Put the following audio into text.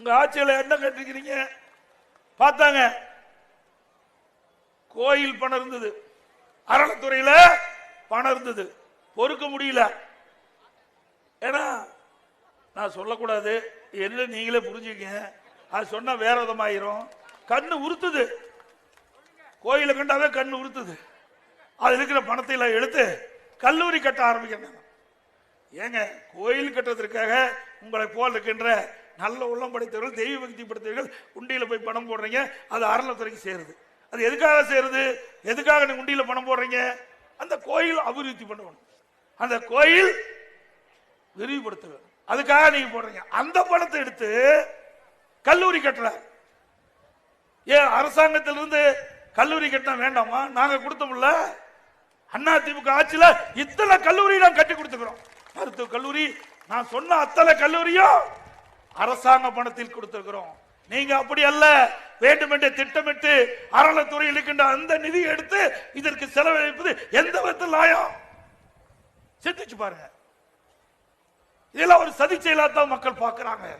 உங்க ஆட்சியில் என்ன கேட்டிருக்கிறீங்க? பார்த்தாங்க. கோயில் பணம் இருந்தது. அறநிலைத்துறையில பணம் இருந்தது. பொறுக்க முடியல. ஏன்னா நான் சொல்லக்கூடாது. என்ன நீங்களே புரிஞ்சுக்கங்க. அது சொன்னா வேற விதமாயிரும். கண்ணு உறுத்துது. கோயிலை கண்டாவே கண்ணு உறுத்துது. அது இருக்கிற பணத்தை எல்லாம் எடுத்து கல்லூரி கட்ட ஆரம்பிக்கிறேன் ஏங்க கோயில் கட்டுறதுக்காக உங்களை போல் இருக்கின்ற நல்ல உள்ளம் படைத்தவர்கள் தெய்வ பக்தி படைத்தவர்கள் உண்டியில் போய் பணம் போடுறீங்க அது அறநிலத்துறைக்கு சேருது. அது எதுக்காக சேருது? எதுக்காக நீங்கள் உண்டியில் பணம் போடுறீங்க? அந்த கோயில் அபிவிருத்தி பண்ணணும். அந்த கோயில் விரிவுபடுத்த அதுக்காக நீங்க போடுறீங்க. அந்த பணத்தை எடுத்து கல்லூரி கட்டல. ஏன் அரசாங்கத்திலிருந்து கல்லூரி கட்டினா வேண்டாமா? நாங்க கொடுத்தோம்ல அண்ணா திமுக ஆட்சியில இத்தனை கல்லூரி நான் கட்டி கொடுத்துக்கிறோம். மருத்துவ கல்லூரி நான் சொன்ன அத்தனை கல்லூரியும் அரசாங்க பணத்தில் கொடுத்திருக்கிறோம். நீங்க அப்படி அல்ல. வேண்டுமென்றே திட்டமிட்டு அறநிலைத்துறையில் இருக்கின்ற அந்த நிதியை எடுத்து இதற்கு செலவழிப்பது எந்த விதத்தில் நியாயம்? சிந்திச்சு பாருங்க. இதெல்லாம் ஒரு சதி செயலாத்தான் மக்கள் பார்க்கறாங்க.